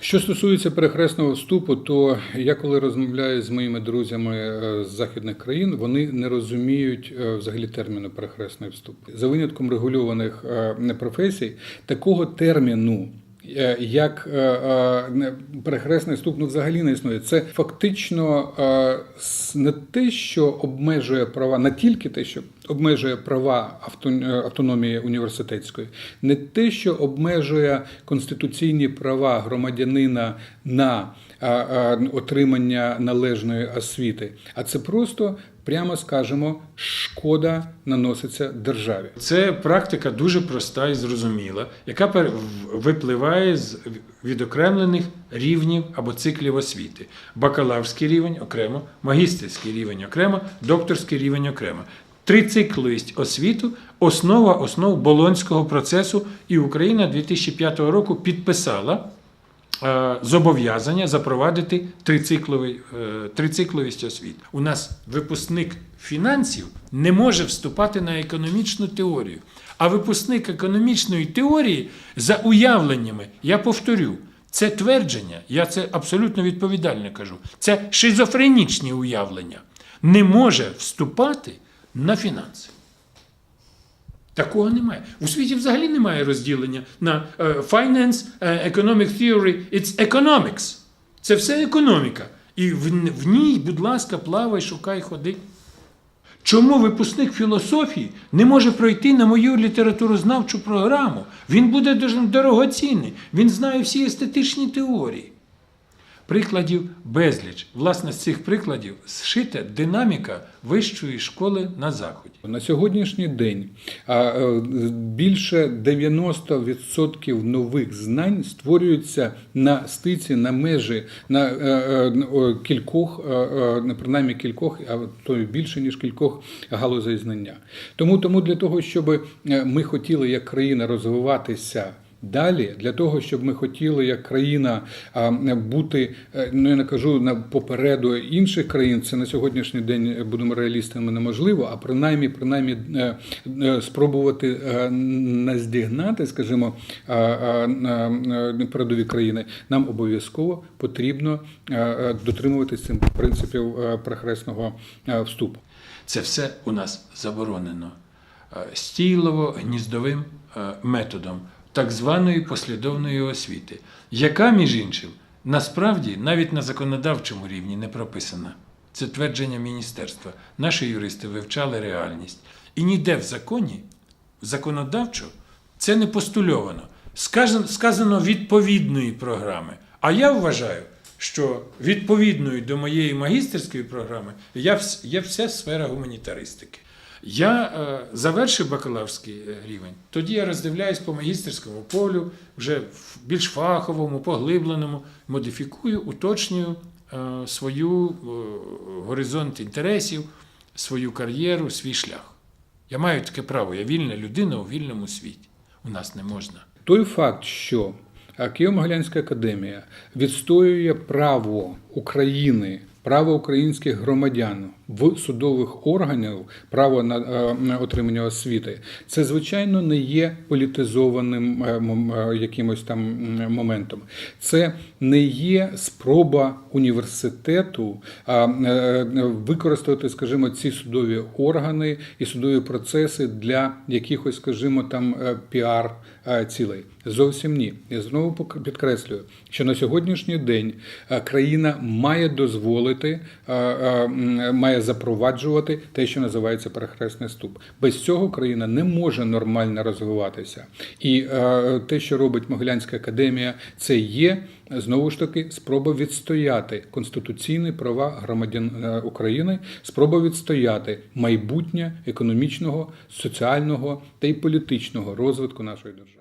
Що стосується перехресного вступу, то я коли розмовляю з моїми друзями е, з західних країн, вони не розуміють е, взагалі терміну перехресний вступ. За винятком регульованих е, професій, такого терміну. Як перехресний вступ ну, взагалі не існує. Це фактично не те, що обмежує права, не тільки те, що обмежує права е, автономії університетської, не те, що обмежує конституційні права громадянина на а, а, отримання належної освіти, а це просто, прямо скажемо, шкода наноситься державі. Це практика дуже проста і зрозуміла, яка випливає з відокремлених рівнів або циклів освіти. Бакалаврський рівень окремо, магістерський рівень окремо, докторський рівень окремо. Три освіту основа основ болонського процесу, і Україна 2005 року підписала е, зобов'язання запровадити трицикловий, е, трицикловість освіти. У нас випускник фінансів не може вступати на економічну теорію. А випускник економічної теорії за уявленнями, я повторю, це твердження, я це абсолютно відповідально кажу. Це шизофренічні уявлення, не може вступати на фінанси. Такого немає. У світі взагалі немає розділення на е, finance, е, economic theory, it's economics. Це все економіка. І в, в ній, будь ласка, плавай, шукай, ходи. Чому випускник філософії не може пройти на мою літературознавчу програму? Він буде дуже дорогоцінний, він знає всі естетичні теорії. Прикладів безліч. Власне, з цих прикладів зшита динаміка вищої школи на Заході. На сьогоднішній день е, більше 90% нових знань створюються на стиці, на межі, на е, е, кількох, е, е, принаймні кількох, а то й більше ніж кількох галузей знання. Тому, тому для того, щоб ми хотіли як країна розвиватися. Далі для того, щоб ми хотіли як країна бути, е, ну я не кажу на попереду інших країн, це на сьогоднішній день е, будемо реалістами неможливо, а принаймні, принаймні е, спробувати наздігнати, скажімо, передові країни, нам обов'язково потрібно дотримуватися цим принципів е, вступу. Це все у нас заборонено стійлово-гніздовим е, методом так званої послідовної освіти, яка, між іншим, насправді навіть на законодавчому рівні не прописана. Це твердження міністерства. Наші юристи вивчали реальність. І ніде в законі, законодавчо, це не постульовано. Сказано, відповідної програми. А я вважаю, що відповідною до моєї магістерської програми є вся сфера гуманітаристики. Я е, завершив бакалаврський е, рівень, тоді я роздивляюсь по магістерському полю, вже в більш фаховому, поглибленому, модифікую, уточнюю е, свою горизонт інтересів, свою кар'єру, свій шлях. Я маю таке право, я вільна людина у вільному світі. У нас не можна. Той факт, що Києво-Могилянська академія відстоює право України, право українських громадян в судових органів, право на, е, отримання освіти, це звичайно не є політизованим е, е, якимось там моментом. Це не є спроба університету використати, скажімо, ці судові органи і судові процеси для якихось, скажімо, там піар цілей. Зовсім ні. Я знову підкреслюю, що на сьогоднішній день країна має дозволити, е, е, м, запроваджувати те, що називається перехресний ступ. Без цього країна не може нормально розвиватися. І е, те, що робить Могилянська академія, це є знову ж таки спроба відстояти конституційні права громадян е, України, спроба відстояти майбутнє економічного, соціального та й політичного розвитку нашої держави.